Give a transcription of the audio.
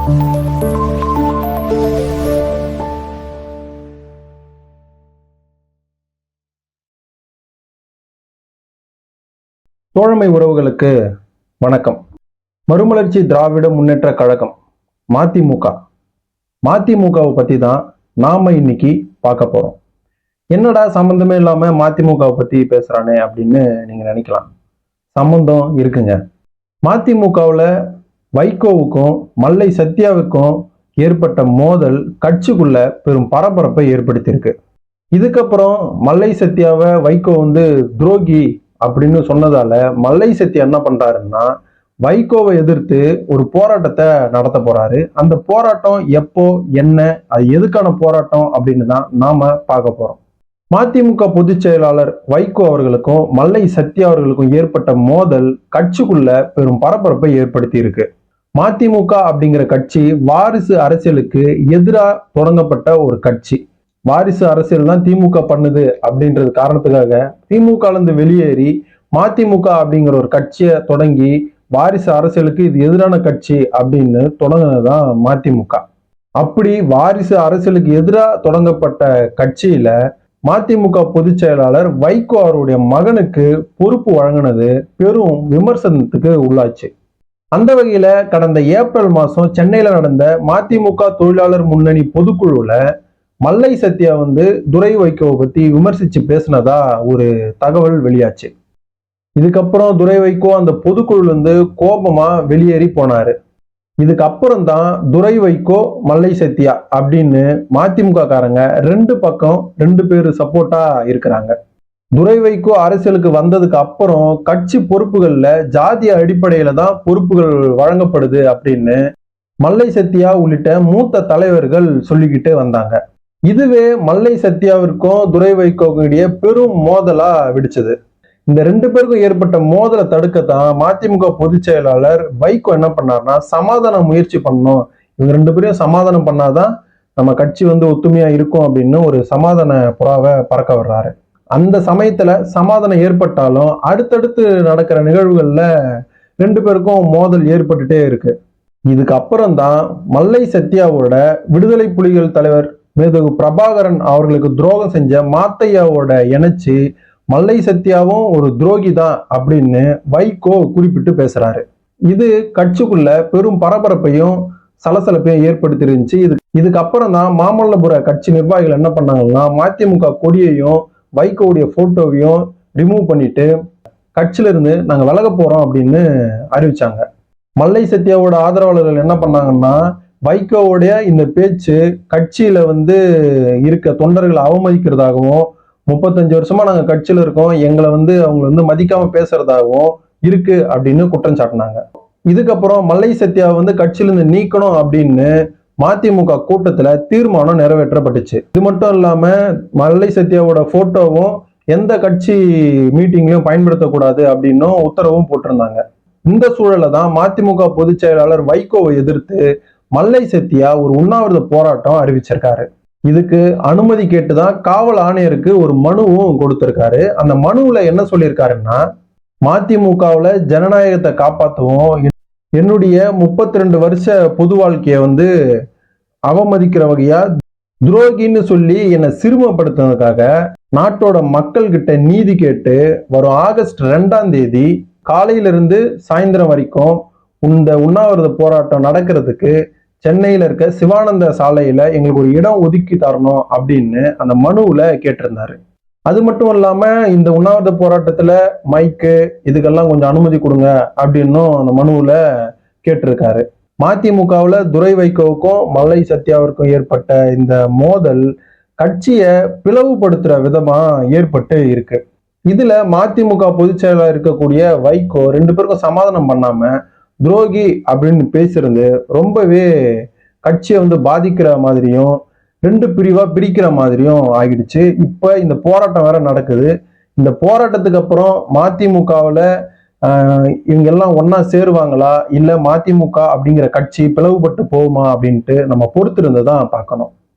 தோழமை உறவுகளுக்கு வணக்கம். மறுமலர்ச்சி திராவிட முன்னேற்ற கழகம் மதிமுக. மதிமுகவை பற்றி தான் நாம் இன்னைக்கு பார்க்க போகிறோம் என்னடா சம்மந்தமே இல்லாமல் மதிமுகவை பற்றி பேசுகிறானே அப்படின்னு நீங்கள் நினைக்கலாம். சம்மந்தம் இருக்குங்க. மதிமுகவில் வைகோவுக்கும் மல்லை சத்யாவுக்கும் ஏற்பட்ட மோதல் கட்சிக்குள்ள பெரும் பரபரப்பை ஏற்படுத்தியிருக்கு. இதுக்கப்புறம் மல்லை சத்யாவை வைகோ வந்து துரோகி அப்படின்னு சொன்னதால மல்லை சத்யா என்ன பண்றாருன்னா வைகோவை எதிர்த்து ஒரு போராட்டத்தை நடத்த போறாரு. அந்த போராட்டம் எப்போ என்ன அது எதுக்கான போராட்டம் அப்படின்னு தான் நாம பார்க்க போறோம். மதிமுக பொதுச் செயலாளர் வைகோ அவர்களுக்கும் மல்லை சத்யா அவர்களுக்கும் ஏற்பட்ட மோதல் கட்சிக்குள்ள பெரும் பரபரப்பை ஏற்படுத்தி இருக்கு மதிமுக அப்படிங்கிற கட்சி வாரிசு அரசியலுக்கு எதிராக தொடங்கப்பட்ட ஒரு கட்சி. வாரிசு அரசியல் தான் திமுக பண்ணுது அப்படின்றது காரணத்துக்காக திமுக இருந்து வெளியேறி மதிமுக அப்படிங்கிற ஒரு கட்சியை தொடங்கி வாரிசு அரசியலுக்கு இது எதிரான கட்சி அப்படின்னு தொடங்கினதுதான் மதிமுக. அப்படி வாரிசு அரசியலுக்கு எதிராக தொடங்கப்பட்ட கட்சியில மதிமுக பொதுச் செயலாளர் வைகோ அவருடைய மகனுக்கு பொறுப்பு வழங்கினது பெரும் விமர்சனத்துக்கு உள்ளாச்சு. அந்த வகையில கடந்த ஏப்ரல் மாசம் சென்னையில நடந்த மதிமுக தொழிலாளர் முன்னணி பொதுக்குழுல மல்லை சத்யா வந்து துரை வைகோவை பத்தி விமர்சிச்சு பேசினதா ஒரு தகவல் வெளியாச்சு. இதுக்கப்புறம் துரை வைகோ அந்த பொதுக்குழுல இருந்து கோபமா வெளியேறி போனாரு. இதுக்கப்புறம் தான் துரை வைகோ மல்லை சத்யா அப்படின்னு மதிமுக காரங்க ரெண்டு பக்கம் ரெண்டு பேர் சப்போர்ட்டா இருக்கிறாங்க. துரை வைகோ அரசியலுக்கு வந்ததுக்கு அப்புறம் கட்சி பொறுப்புகள்ல ஜாதிய அடிப்படையில தான் பொறுப்புகள் வழங்கப்படுது அப்படின்னு மல்லை சத்யா உள்ளிட்ட மூத்த தலைவர்கள் சொல்லிக்கிட்டு வந்தாங்க. இதுவே மல்லை சத்யாவிற்கும் துரை வைகோக்கும் இடையே பெரும் மோதலா விடுச்சது. இந்த ரெண்டு பேருக்கும் ஏற்பட்ட மோதலை தடுக்கத்தான் மதிமுக பொதுச் செயலாளர் வைகோ என்ன பண்ணார்னா சமாதான முயற்சி பண்ணணும். இவங்க ரெண்டு பேரையும் சமாதானம் பண்ணாதான் நம்ம கட்சி வந்து ஒத்துமையா இருக்கும் அப்படின்னு ஒரு சமாதான புறாவை பறக்க வர்றாரு. அந்த சமயத்துல சமாதானம் ஏற்பட்டாலும் அடுத்தடுத்து நடக்கிற நிகழ்வுகள்ல ரெண்டு பேருக்கும் மோதல் ஏற்பட்டுட்டே இருக்கு. இதுக்கு அப்புறம் தான் மல்லை சத்யாவோட விடுதலை புலிகள் தலைவர் மேதகு பிரபாகரன் அவர்களுக்கு துரோகம் செஞ்ச மாத்தையாவோட இணைச்சு மல்லை சத்யாவும் ஒரு துரோகி தான் அப்படின்னு வைகோ குறிப்பிட்டு பேசுறாரு. இது கட்சிக்குள்ள பெரும் பரபரப்பையும் சலசலப்பையும் ஏற்படுத்தி இருந்துச்சு இது இதுக்கப்புறம் தான் மாமல்லபுர கட்சி நிர்வாகிகள் என்ன பண்ணாங்கன்னா மதிமுக கொடியையும் பைக்கோடைய ஃபோட்டோவையும் ரிமூவ் பண்ணிட்டு கட்சியிலிருந்து நாங்கள் விலக போகிறோம் அப்படின்னு அறிவிச்சாங்க. மல்லை சத்யாவோட ஆதரவாளர்கள் என்ன பண்ணாங்கன்னா வைகோவுடைய இந்த பேச்சு கட்சியில வந்து இருக்க தொண்டர்களை அவமதிக்கிறதாகவும் முப்பத்தஞ்சு வருஷமா நாங்க கட்சியில இருக்கோம் எங்களை வந்து அவங்க வந்து மதிக்காம பேசுறதாகவும் இருக்கு அப்படின்னு குற்றம் சாட்டினாங்க. இதுக்கப்புறம் மல்லை சத்யாவை வந்து கட்சியிலிருந்து நீக்கணும் அப்படின்னு மதிமுக கூட்டத்துல தீர்மானம் நிறைவேற்றப்பட்டுச்சு. இது மட்டும் இல்லாம மல்லை சத்யாவோட போட்டோவும் எந்த கட்சி மீட்டிங்லயும் பயன்படுத்தக்கூடாது அப்படின்னும் உத்தரவும் போட்டிருந்தாங்க. இந்த சூழலை தான் மதிமுக பொதுச் செயலாளர் வைகோவை எதிர்த்து மல்லை சத்யா ஒரு உண்ணாவிரத போராட்டம் அறிவிச்சிருக்காரு. இதுக்கு அனுமதி கேட்டுதான் காவல் ஆணையருக்கு ஒரு மனுவும் கொடுத்திருக்காரு. அந்த மனுவில் என்ன சொல்லியிருக்காருன்னா மதிமுகவில் ஜனநாயகத்தை காப்பாற்றவும் என்னுடைய முப்பத்தி ரெண்டு வருஷ பொது வாழ்க்கையை வந்து அவமதிக்கிற வகையா துரோகின்னு சொல்லி என்னை சிறுமப்படுத்தினதுக்காக நாட்டோட மக்கள் கிட்ட நீதி கேட்டு வரும் ஆகஸ்ட் ரெண்டாம் தேதி காலையிலிருந்து சாயந்தரம் வரைக்கும் இந்த உண்ணாவிரத போராட்டம் நடக்கிறதுக்கு சென்னையில் இருக்க சிவானந்த சாலையில் எங்களுக்கு ஒரு இடம் ஒதுக்கி தரணும் அப்படின்னு அந்த மனுவில் கேட்டிருந்தாரு. அது மட்டும் இல்லாமல் இந்த உண்ணாவிரத போராட்டத்தில் மைக்கு இதுக்கெல்லாம் கொஞ்சம் அனுமதி கொடுங்க அப்படின்னும் அந்த மனுவில் கேட்டிருக்காரு. மதிமுகவில் துரை வைகோவுக்கும் மலை சத்யாவிற்கும் ஏற்பட்ட இந்த மோதல் கட்சியை பிளவுபடுத்துகிற விதமாக ஏற்பட்டு இருக்கு. இதில் மதிமுக பொதுச் செயலாளர் இருக்கக்கூடிய வைகோ ரெண்டு பேருக்கும் சமாதானம் பண்ணாமல் துரோகி அப்படின்னு பேசுறது ரொம்பவே கட்சியை வந்து பாதிக்கிற மாதிரியும் ரெண்டு பிரிவாக பிரிக்கிற மாதிரியும் ஆகிடுச்சு. இப்போ இந்த போராட்டம் வேற நடக்குது. இந்த போராட்டத்துக்கு அப்புறம் மதிமுகவில் இவங்க எல்லாம் ஒன்னா சேருவாங்களா? இல்ல மதிமுக அப்படிங்கிற கட்சி பிளவுபட்டு போகுமா அப்படின்ட்டு நம்ம பொறுத்திருந்து தான் பார்க்கணும்.